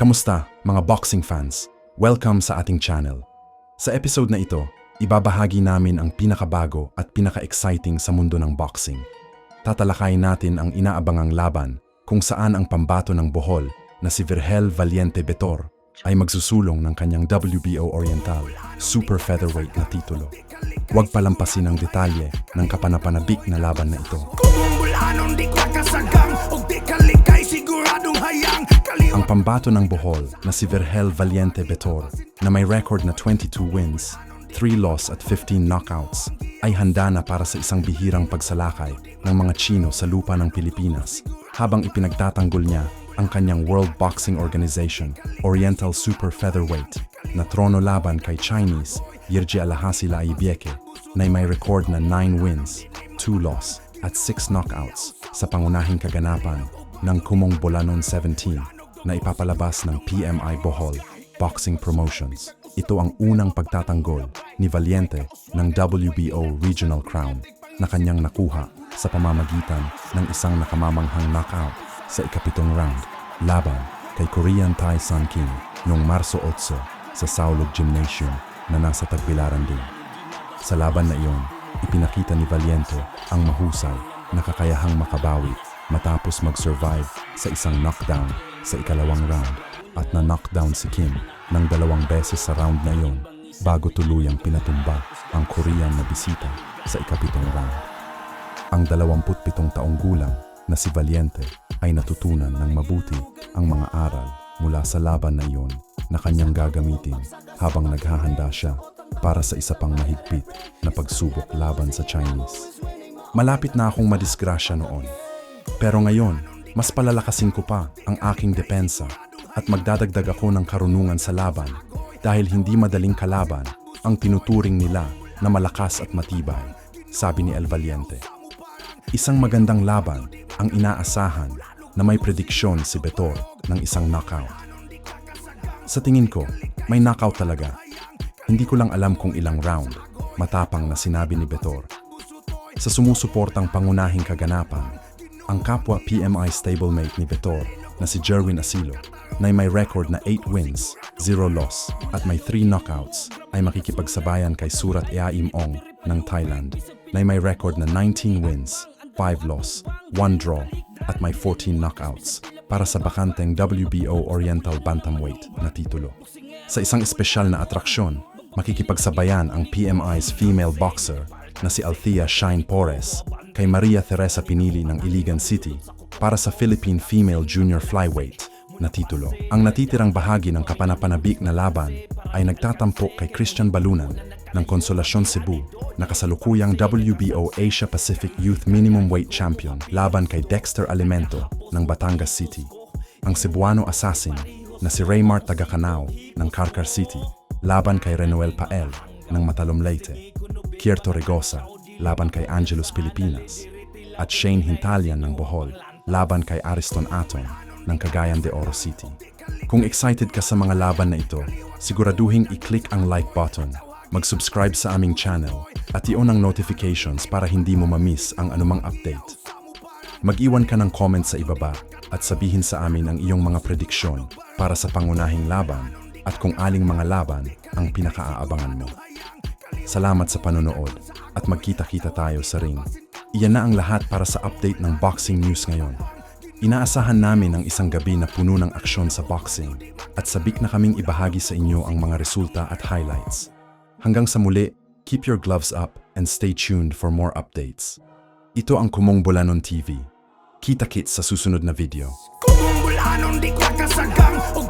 Kamusta, mga boxing fans? Welcome sa ating channel. Sa episode na ito, ibabahagi namin ang pinakabago at pinaka-exciting sa mundo ng boxing. Tatalakayin natin ang inaabangang laban kung saan ang pambato ng Bohol na si Virgel Valiente Betor ay magsusulong ng kanyang WBO Oriental Super Featherweight na titulo. Huwag palampasin ang detalye ng kapanapanabik na laban na ito. Ang pambato ng Bohol na si Virgel Valiente Betor na may record na 22 wins, 3 loss at 15 knockouts ay handa na para sa isang bihirang pagsalakay ng mga Chino sa lupa ng Pilipinas habang ipinagtatanggol niya ang kanyang World Boxing Organization Oriental Super Featherweight na trono laban kay Chinese Yirji Alhasila Ibieke na may record na 9 wins, 2 loss at 6 knockouts sa pangunahing kaganapan ng Kumong Bolanon 17 na ipapalabas ng PMI Bohol Boxing Promotions. Ito ang unang pagtatanggol ni Valiente ng WBO Regional Crown na kanyang nakuha sa pamamagitan ng isang nakamamanghang knockout sa ikapitong round laban kay Korean Thai Sun King noong Marso 8 sa Saulog Gymnasium na nasa Tagbilaran din. Sa laban na iyon, ipinakita ni Valiente ang mahusay na kakayahang makabawi matapos mag-survive sa isang knockdown sa ikalawang round at na-knockdown si Kim ng dalawang beses sa round na iyon bago tuluyang pinatumba ang Korean na bisita sa ikapitong round. Ang 27 taong gulang na si Valiente ay natutunan ng mabuti ang mga aral mula sa laban na iyon na kanyang gagamitin habang naghahanda siya para sa isa pang mahigpit na pagsubok laban sa Chinese. Malapit na akong madisgrasya noon. Pero ngayon, mas palalakasin ko pa ang aking depensa at magdadagdag ako ng karunungan sa laban dahil hindi madaling kalaban ang tinuturing nila na malakas at matibay, sabi ni El Valiente. Isang magandang laban ang inaasahan na may prediksyon si Betor ng isang knockout. Sa tingin ko, may knockout talaga. Hindi ko lang alam kung ilang round, matapang na sinabi ni Betor. Sa sumusuportang pangunahing kaganapan, ang kapwa PMI stablemate ni Betor na si Jerwin Asilo na may record na 8 wins, 0 loss at may 3 knockouts ay makikipagsabayan kay Surat Eaim Ong ng Thailand na may record na 19 wins, 5 loss, 1 draw at may 14 knockouts para sa bakanteng WBO Oriental Bantamweight na titulo. Sa isang espesyal na atraksyon, makikipagsabayan ang PMI's female boxer na si Althea Shine Pores kay Maria Teresa Pinili ng Iligan City para sa Philippine Female Junior Flyweight na titulo. Ang natitirang bahagi ng kapanapanabik na laban ay nagtatampok kay Christian Balunan ng Konsolasyon Cebu na kasalukuyang WBO Asia Pacific Youth Minimum Weight Champion laban kay Dexter Alimento ng Batangas City. Ang Cebuano Assassin na si Raymar Tagacanao ng Carcar City laban kay Renuel Pael ng Matalom Leyte. Kierto Regosa laban kay Angelus Pilipinas at Shane Hintalian ng Bohol laban kay Ariston Aton ng Cagayan de Oro City. Kung excited ka sa mga laban na ito, siguraduhin i-click ang like button, mag-subscribe sa aming channel at i-on ang notifications para hindi mo ma-miss ang anumang update. Mag-iwan ka ng comment sa ibaba at sabihin sa amin ang iyong mga prediksyon para sa pangunahing laban at kung aling mga laban ang pinakaaabangan mo. Salamat sa panonood at magkita-kita tayo sa ring. Iyan na ang lahat para sa update ng boxing news ngayon. Inaasahan namin ang isang gabi na puno ng aksyon sa boxing at sabik na kaming ibahagi sa inyo ang mga resulta at highlights. Hanggang sa muli, keep your gloves up and stay tuned for more updates. Ito ang Kumong Bolanon TV. Kita-kits sa susunod na video. Kung mulanon di ka kasagang O